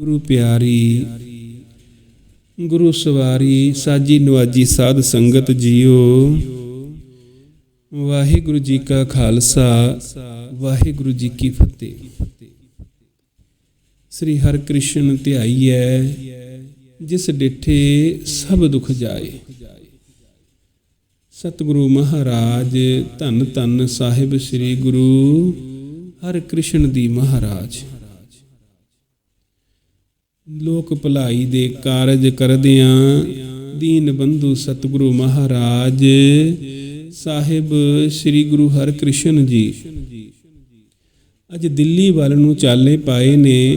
ਗੁਰੂ ਪਿਆਰੀ, ਗੁਰੂ ਸਵਾਰੀ, ਸਾਜੀ ਨਵਾਜੀ ਸਾਧ ਸੰਗਤ ਜੀਓ। ਵਾਹਿਗੁਰੂ ਜੀ ਕਾ ਖਾਲਸਾ, ਵਾਹਿਗੁਰੂ ਜੀ ਕੀ ਫਤਿਹ। ਸ੍ਰੀ ਹਰ ਕ੍ਰਿਸ਼ਨ ਧਿਆਈ ਹੈ ਜਿਸ ਡਿਠੇ ਸਭ ਦੁਖ ਜਾਏ। ਸਤਿਗੁਰੂ ਮਹਾਰਾਜ, ਧੰਨ ਧੰਨ ਸਾਹਿਬ ਸ੍ਰੀ ਗੁਰੂ ਹਰਿਕ੍ਰਿਸ਼ਨ ਦੀ ਮਹਾਰਾਜ। ਲੋਕ ਭਲਾਈ ਦੇ ਕਾਰਜ ਕਰਦਿਆਂ ਦੀਨ ਬੰਧੂ ਸਤਿਗੁਰੂ ਮਹਾਰਾਜ ਸਾਹਿਬ ਸ੍ਰੀ ਗੁਰੂ ਹਰਕ੍ਰਿਸ਼ਨ ਜੀ। ਅੱਜ ਦਿੱਲੀ ਵੱਲ ਨੂੰ ਚਾਲੇ ਪਾਏ ਨੇ।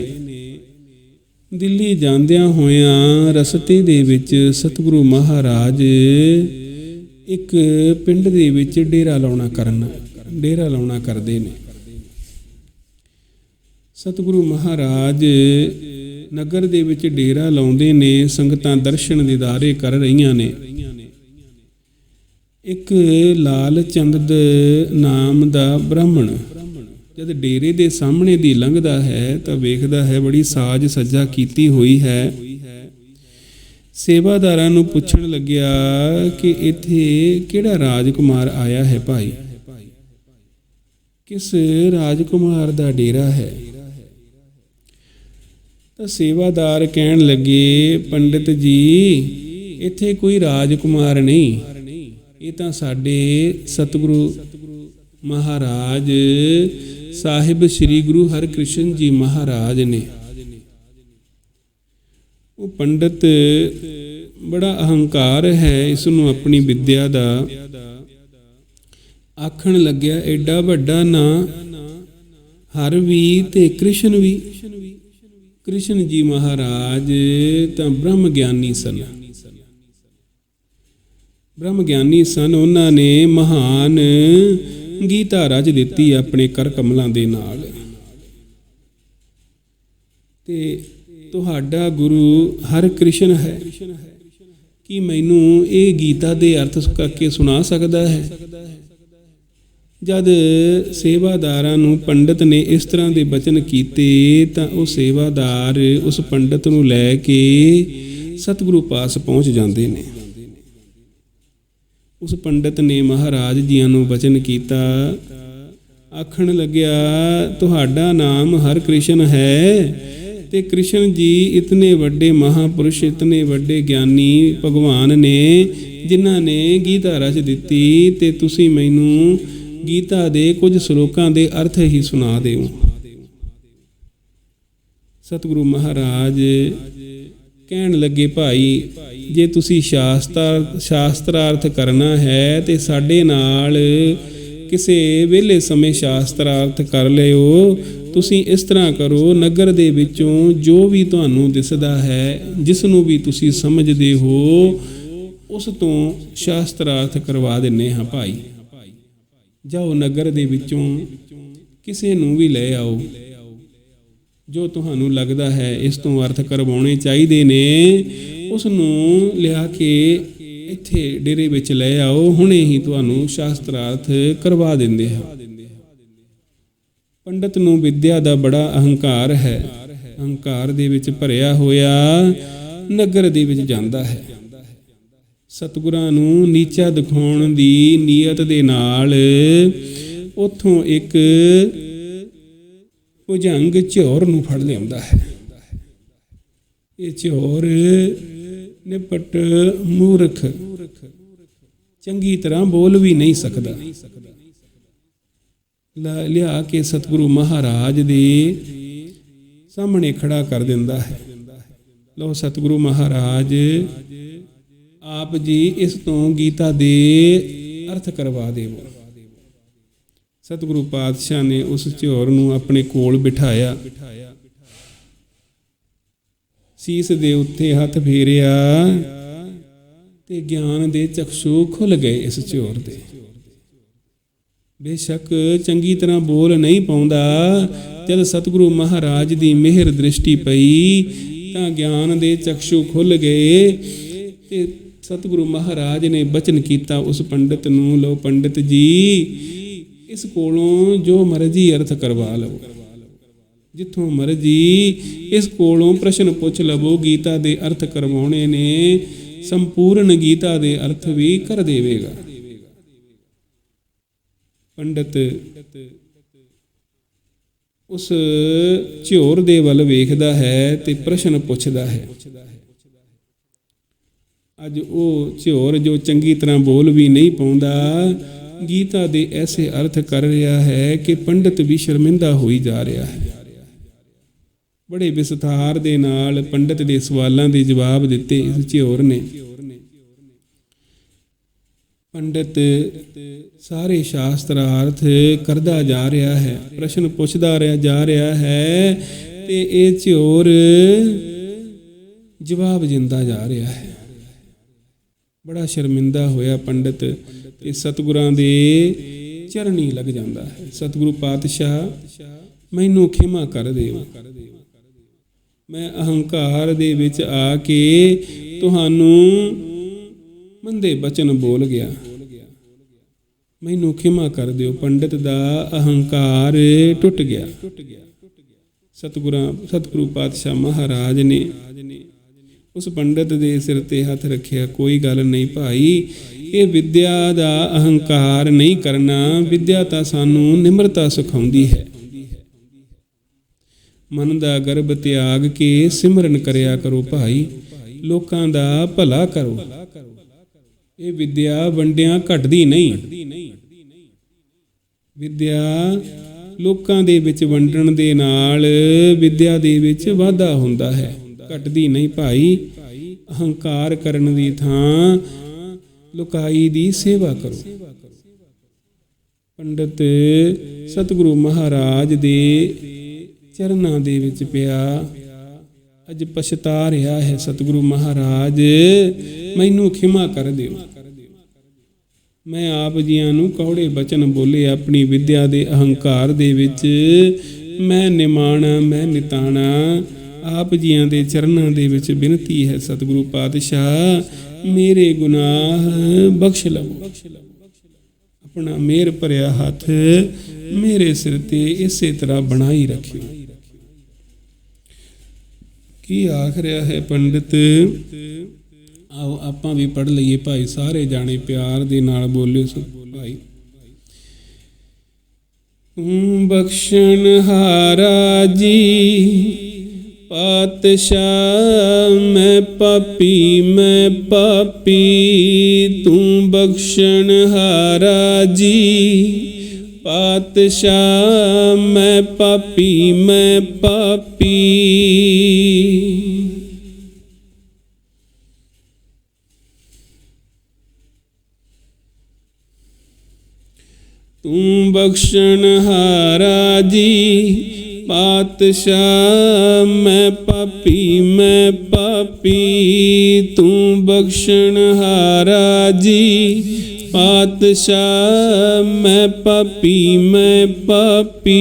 ਦਿੱਲੀ ਜਾਂਦਿਆਂ ਹੋਇਆਂ ਰਸਤੇ ਦੇ ਵਿੱਚ ਸਤਿਗੁਰੂ ਮਹਾਰਾਜ ਇੱਕ ਪਿੰਡ ਦੇ ਵਿੱਚ ਡੇਰਾ ਲਾਉਣਾ ਕਰਨ, ਡੇਰਾ ਲਾਉਣਾ ਕਰਦੇ ਨੇ। ਸਤਿਗੁਰੂ ਮਹਾਰਾਜ ਨਗਰ ਦੇ ਵਿੱਚ ਡੇਰਾ ਲਾਉਂਦੇ ਨੇ, ਸੰਗਤਾਂ ਦਰਸ਼ਨ ਦੀਦਾਰੇ ਕਰ ਰਹੀਆਂ ਨੇ। ਇੱਕ ਲਾਲ ਚੰਦ ਨਾਮ ਦਾ ਬ੍ਰਾਹਮਣ, ਜਦ ਡੇਰੇ ਦੇ ਸਾਹਮਣੇ ਦੀ ਲੰਘਦਾ ਹੈ, ਤਾਂ ਵੇਖਦਾ ਹੈ ਬੜੀ ਸਾਜ ਸੱਜਾ ਕੀਤੀ ਹੋਈ ਹੈ। ਸੇਵਾਦਾਰਾਂ ਨੂੰ ਪੁੱਛਣ ਲੱਗਿਆ ਕਿ ਇੱਥੇ ਕਿਹੜਾ ਰਾਜਕੁਮਾਰ ਆਇਆ ਹੈ ਭਾਈ? ਕਿਸ ਰਾਜਕੁਮਾਰ ਦਾ ਡੇਰਾ ਹੈ? ਤਾਂ ਸੇਵਾਦਾਰ ਕਹਿਣ ਲੱਗੇ, ਪੰਡਿਤ ਜੀ, ਇੱਥੇ ਕੋਈ ਰਾਜਕੁਮਾਰ ਨਹੀਂ। ਇਹ ਤਾਂ ਸਾਡੇ ਸਤਿਗੁਰੂ ਮਹਾਰਾਜ, ਸਾਹਿਬ ਸ੍ਰੀ ਗੁਰੂ ਹਰਿਕ੍ਰਿਸ਼ਨ ਜੀ ਮਹਾਰਾਜ ਨੇ। ਉਹ ਪੰਡਿਤ ਬੜਾ ਅਹੰਕਾਰ ਹੈ ਇਸ ਨੂੰ ਆਪਣੀ ਵਿਦਿਆ ਦਾ। ਆਖਣ ਲੱਗਿਆ, ਐਡਾ ਵੱਡਾ ਨਾਂ, ਹਰ ਵੀ ਤੇ ਕ੍ਰਿਸ਼ਨ ਵੀ। ਕ੍ਰਿਸ਼ਨ ਜੀ ਮਹਾਰਾਜ, ਤਾਂ ਬ੍ਰਹਮ ਗਿਆਨੀ ਸਨ। ਬ੍ਰਹਮ ਗਿਆਨੀ ਸਨ, ਉਹਨਾਂ ਨੇ ਮਹਾਨ ਗੀਤਾ ਰਚ ਦਿੱਤੀ ਆਪਣੇ ਕਰ ਕਮਲਾਂ ਦੇ ਨਾਲ। ਤੇ ਤੁਹਾਡਾ ਗੁਰੂ ਹਰ ਕ੍ਰਿਸ਼ਨ ਹੈ। ਕੀ ਮੈਨੂੰ ਇਹ ਗੀਤਾ ਦੇ ਅਰਥ ਕਰਕੇ ਸੁਣਾ ਸਕਦਾ ਹੈ? ਜਦ ਸੇਵਾਦਾਰਾਂ ਨੂੰ ਪੰਡਤ ਨੇ ਇਸ ਤਰ੍ਹਾਂ ਦੇ ਬਚਨ ਕੀਤੇ, ਤਾਂ ਉਹ ਸੇਵਾਦਾਰ ਉਸ ਪੰਡਤ ਨੂੰ ਲੈ ਕੇ ਸਤਿਗੁਰੂ ਪਾਸ ਪਹੁੰਚ ਜਾਂਦੇ ਨੇ। ਉਸ ਪੰਡਤ ਨੇ ਮਹਾਰਾਜ ਜੀਆਂ ਨੂੰ ਬਚਨ ਕੀਤਾ, ਆਖਣ ਲੱਗਿਆ, ਤੁਹਾਡਾ ਨਾਮ ਹਰ ਕ੍ਰਿਸ਼ਨ ਹੈ ਤੇ ਕ੍ਰਿਸ਼ਨ ਜੀ ਇਤਨੇ ਵੱਡੇ ਮਹਾਪੁਰਸ਼, ਇਤਨੇ ਵੱਡੇ ਗਿਆਨੀ ਭਗਵਾਨ ਨੇ, ਜਿਨ੍ਹਾਂ ਨੇ ਗੀਤਾ ਰਚ ਦਿੱਤੀ ਤੇ ਤੁਸੀਂ ਮੈਨੂੰ ਗੀਤਾ ਦੇ ਕੁਝ ਸ਼ਲੋਕਾਂ ਦੇ ਅਰਥ ਹੀ ਸੁਣਾ ਦਿਓ ਸਤਿਗੁਰੂ ਮਹਾਰਾਜ, ਕਹਿਣ ਲੱਗੇ, ਭਾਈ, ਜੇ ਤੁਸੀਂ ਸ਼ਾਸਤਰ, ਸ਼ਾਸਤਰਾਰਥ ਕਰਨਾ ਹੈ, ਤੇ ਸਾਡੇ ਨਾਲ ਕਿਸੇ ਵਿਹਲੇ ਸਮੇਂ ਸ਼ਾਸਤਰਾਰਥ ਕਰ ਲਿਓ। ਤੁਸੀਂ ਇਸ ਤਰ੍ਹਾਂ ਕਰੋ, ਨਗਰ ਦੇ ਵਿੱਚੋਂ ਜੋ ਵੀ ਤੁਹਾਨੂੰ ਦਿਸਦਾ ਹੈ ਜਿਸ ਨੂੰ ਵੀ ਤੁਸੀਂ ਸਮਝਦੇ ਹੋ, ਉਸ ਤੋਂ ਸ਼ਾਸਤਰਾਰਥ ਕਰਵਾ ਦਿੰਨੇ ਹਾਂ, ਭਾਈ। ਜਾਓ ਨਗਰ ਦੇ ਵਿੱਚੋਂ ਕਿਸੇ ਨੂੰ ਵੀ ਲੈ ਆਓ। ਜੋ ਤੁਹਾਨੂੰ ਲੱਗਦਾ ਹੈ, ਇਸ ਤੋਂ ਅਰਥ ਕਰਵਾਉਣੇ ਚਾਹੀਦੇ ਨੇ ਉਸ ਨੂੰ ਲਿਆ ਕੇ ਇੱਥੇ ਡੇਰੇ ਵਿੱਚ ਲੈ ਆਓ। ਹੁਣੇ ਹੀ ਤੁਹਾਨੂੰ ਸ਼ਾਸਤਰਾਰਥ ਕਰਵਾ ਦਿੰਦੇ ਹਾਂ। ਪੰਡਤ ਨੂੰ ਵਿਦਿਆ ਦਾ ਬੜਾ ਅਹੰਕਾਰ ਹੈ। ਅਹੰਕਾਰ ਦੇ ਵਿੱਚ ਭਰਿਆ ਹੋਇਆ ਨਗਰ ਦੇ ਵਿੱਚ ਜਾਂਦਾ ਹੈ। ਸਤਿਗੁਰਾਂ ਨੂੰ ਨੀਚਾ ਦਿਖਾਉਣ ਦੀ ਨੀਅਤ ਦੇ ਨਾਲ ਉਥੋਂ ਇੱਕ ਭੁਜੰਗ ਝੌਰ ਨੂੰ ਫੜ ਲਿਆਉਂਦਾ ਹੈ। ਇਹ ਝੌਰ ਨਿਪਟ ਮੂਰਖ, ਚੰਗੀ ਤਰ੍ਹਾਂ ਬੋਲ ਵੀ ਨਹੀਂ ਸਕਦਾ। ਲਿਆ ਕੇ ਸਤਿਗੁਰੂ ਮਹਾਰਾਜ ਦੇ ਸਾਹਮਣੇ ਖੜਾ ਕਰ ਦਿੰਦਾ ਹੈ। ਲੋ ਸਤਿਗੁਰੂ ਮਹਾਰਾਜ ਆਪ ਜੀ ਇਸ ਤੋਂ ਗੀਤਾ ਦੇ ਅਰਥ ਕਰਵਾ ਦੇਵੋ। ਸਤਿਗੁਰੂ ਪਾਤਸ਼ਾਹ ਨੇ ਉਸ ਝੋਰ ਨੂੰ ਆਪਣੇ ਕੋਲ ਬਿਠਾਇਆ। ਸੀਸ ਦੇ ਉੱਤੇ ਹੱਥ ਫੇਰਿਆ ਤੇ ਗਿਆਨ ਦੇ ਚਕਸ਼ੂ ਖੁੱਲ ਗਏ ਇਸ ਝੋਰ ਦੇ। ਬੇਸ਼ੱਕ ਚੰਗੀ ਤਰ੍ਹਾਂ ਬੋਲ ਨਹੀਂ ਪਾਉਂਦਾ, ਜਦ ਸਤਿਗੁਰੂ ਮਹਾਰਾਜ ਦੀ ਮਿਹਰ ਦ੍ਰਿਸ਼ਟੀ ਪਈ ਤਾਂ ਗਿਆਨ ਦੇ ਚਕਸ਼ੂ ਖੁੱਲ ਗਏ ਤੇ ਸਤਿਗੁਰੂ ਮਹਾਰਾਜ ਨੇ ਬਚਨ ਕੀਤਾ ਉਸ ਪੰਡਿਤ ਨੂੰ ਲੋ ਪੰਡਿਤ ਜੀ, ਇਸ ਕੋਲੋਂ ਜੋ ਮਰਜ਼ੀ ਅਰਥ ਕਰਵਾ ਲਵੋ। ਜਿੱਥੋਂ ਮਰਜ਼ੀ ਇਸ ਕੋਲੋਂ ਪ੍ਰਸ਼ਨ ਪੁੱਛ ਲਵੋ, ਗੀਤਾ ਦੇ ਅਰਥ ਕਰਵਾਉਣੇ ਨੇ, ਸੰਪੂਰਨ ਗੀਤਾ ਦੇ ਅਰਥ ਵੀ ਕਰ ਦੇਵੇਗਾ। ਪੰਡਤ, ਉਸ ਝੋਰ ਦੇ ਵੱਲ ਵੇਖਦਾ ਹੈ ਤੇ ਪ੍ਰਸ਼ਨ ਪੁੱਛਦਾ ਹੈ। ਅੱਜ ਉਹ ਝਿਓਰ ਜੋ ਚੰਗੀ ਤਰ੍ਹਾਂ ਬੋਲ ਵੀ ਨਹੀਂ ਪਾਉਂਦਾ, ਗੀਤਾ ਦੇ ਐਸੇ ਅਰਥ ਕਰ ਰਿਹਾ ਹੈ ਕਿ ਪੰਡਿਤ ਵੀ ਸ਼ਰਮਿੰਦਾ ਹੋਈ ਜਾ ਰਿਹਾ ਹੈ। ਬੜੇ ਵਿਸਥਾਰ ਦੇ ਨਾਲ ਪੰਡਿਤ ਦੇ ਸਵਾਲਾਂ ਦੇ ਜਵਾਬ ਦਿੱਤੇ ਇਸ ਝਿਓਰ ਨੇ। ਪੰਡਿਤ ਸਾਰੇ ਸ਼ਾਸਤਰਾਰਥ ਕਰਦਾ ਜਾ ਰਿਹਾ ਹੈ, ਪ੍ਰਸ਼ਨ ਪੁੱਛਦਾ ਰਿਹਾ ਜਾ ਰਿਹਾ ਹੈ ਤੇ ਇਹ ਝਿਓਰ ਜਵਾਬ ਦਿੰਦਾ ਜਾ ਰਿਹਾ ਹੈ। ਬੜਾ ਸ਼ਰਮਿੰਦਾ ਹੋਇਆ ਪੰਡਤ ਤੇ ਸਤਿਗੁਰਾਂ ਦੇ ਚਰਨੀ ਲੱਗ ਜਾਂਦਾ ਹੈ। ਸਤਿਗੁਰੂ ਪਾਤਸ਼ਾਹ, ਮੈਨੂੰ ਖਿਮਾ ਕਰ ਦਿਓ ਮੈਂ ਅਹੰਕਾਰ ਦੇ ਵਿੱਚ ਆ ਕੇ ਤੁਹਾਨੂੰ ਮੰਦੇ ਬਚਨ ਬੋਲ ਗਿਆ। ਮੈਨੂੰ ਖਿਮਾ ਕਰ ਦਿਓ। ਪੰਡਤ ਦਾ ਅਹੰਕਾਰ ਟੁੱਟ ਗਿਆ। ਸਤਿਗੁਰਾਂ, ਸਤਿਗੁਰੂ ਪਾਤਸ਼ਾਹ ਮਹਾਰਾਜ ਨੇ ਉਸ ਪੰਡਤ ਦੇ ਸਿਰ ਤੇ ਹੱਥ ਰੱਖਿਆ, ਕੋਈ ਗੱਲ ਨਹੀਂ ਭਾਈ, ਇਹ ਵਿਦਿਆ ਦਾ ਅਹੰਕਾਰ ਨਹੀਂ ਕਰਨਾ, ਵਿਦਿਆ ਤਾਂ ਸਾਨੂੰ ਨਿਮਰਤਾ ਸਿਖਾਉਂਦੀ ਹੈ। ਮਨ ਦਾ ਗਰਭ ਤਿਆਗ ਕੇ ਸਿਮਰਨ ਕਰਿਆ ਕਰੋ ਭਾਈ, ਲੋਕਾਂ ਦਾ ਭਲਾ ਕਰੋ। ਇਹ ਵਿਦਿਆ ਵੰਡਿਆਂ ਘਟਦੀ ਨਹੀਂ। ਵਿਦਿਆ ਲੋਕਾਂ ਦੇ ਵਿੱਚ ਵੰਡਣ ਦੇ ਨਾਲ ਵਿਦਿਆ ਦੇ ਵਿੱਚ ਵਾਧਾ ਹੁੰਦਾ ਹੈ। ਘਟਦੀ ਨਹੀਂ ਭਾਈ, ਅਹੰਕਾਰ ਕਰਨ ਦੀ ਥਾਂ ਲੁਕਾਈ ਦੀ ਸੇਵਾ ਕਰੋ। ਪੰਡਤ ਸਤਿਗੁਰੂ ਮਹਾਰਾਜ ਦੇ ਚਰਨਾਂ ਦੇ ਵਿੱਚ ਪਿਆ। ਅੱਜ ਪਛਤਾ ਰਿਹਾ ਹੈ ਸਤਿਗੁਰੂ ਮਹਾਰਾਜ, ਮੈਨੂੰ ਖਿਮਾ ਕਰ ਦਿਓ। ਮੈਂ ਆਪ ਜੀਆਂ ਨੂੰ ਕੌੜੇ ਬਚਨ ਬੋਲੇ ਆਪਣੀ ਵਿਦਿਆ ਦੇ ਅਹੰਕਾਰ ਦੇ ਵਿੱਚ। ਮੈਂ ਨਿਮਾਣਾ, ਮੈਂ ਨਿਤਾਣਾ ਆਪ ਜੀਆਂ ਦੇ ਚਰਨਾਂ ਦੇ ਵਿੱਚ ਬੇਨਤੀ ਹੈ ਸਤਿਗੁਰੂ ਪਾਤਸ਼ਾਹ। ਮੇਰੇ ਗੁਨਾਹ, ਬਖਸ਼ ਲਵੋ। ਆਪਣਾ ਮਿਹਰ ਭਰਿਆ ਹੱਥ ਮੇਰੇ ਸਿਰ ਤੇ ਇਸੇ ਤਰ੍ਹਾਂ ਬਣਾਈ ਰੱਖਿਓ। ਕੀ ਆਖ ਰਿਹਾ ਹੈ ਪੰਡਿਤ? ਆਓ ਆਪਾਂ ਵੀ ਪੜ ਲਈਏ ਭਾਈ, ਸਾਰੇ ਜਾਣੇ ਪਿਆਰ ਦੇ ਨਾਲ ਬੋਲਿਓ ਸੋ ਭਾਈ। ਤੂੰ ਬਖਸ਼ਣ ਹਾਰਾ ਜੀ ਪਾਤਸ਼ਾਹ ਮੈਂ ਪਾਪੀ ਮੈਂ ਪਾਪੀ ਤੂੰ ਬਖਸ਼ਣ ਹਾਰਾ ਜੀ ਪਾਤਸ਼ਾਹ ਮੈਂ ਪਾਪੀ ਮੈਂ ਪਾਪੀ ਤੂੰ ਬਖਸ਼ਣ ਹਾਰਾ ਜੀ ਪਾਤਸ਼ਾਹ, ਮੈਂ ਪਾਪੀ ਮੈਂ ਪਾਪੀ, ਤੂੰ ਬਖਸ਼ਣ ਹਾਰਾ ਜੀ। ਪਾਤਸ਼ਾਹ, ਮੈਂ ਪਾਪੀ ਮੈਂ ਪਾਪੀ।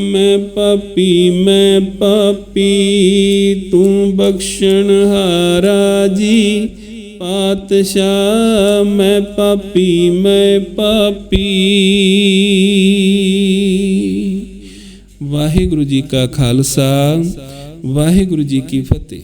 ਮੈਂ ਪਾਪੀ ਮੈਂ ਪਾਪੀ, ਤੂੰ ਬਖਸ਼ਣ ਹਾਰਾ ਜੀ। ਪਾਤਸ਼ਾਹ ਮੈਂ ਪਾਪੀ ਮੈਂ ਪਾਪੀ। ਵਾਹਿਗੁਰੂ ਜੀ ਕਾ ਖਾਲਸਾ ਵਾਹਿਗੁਰੂ ਜੀ ਕੀ ਫਤਿਹ।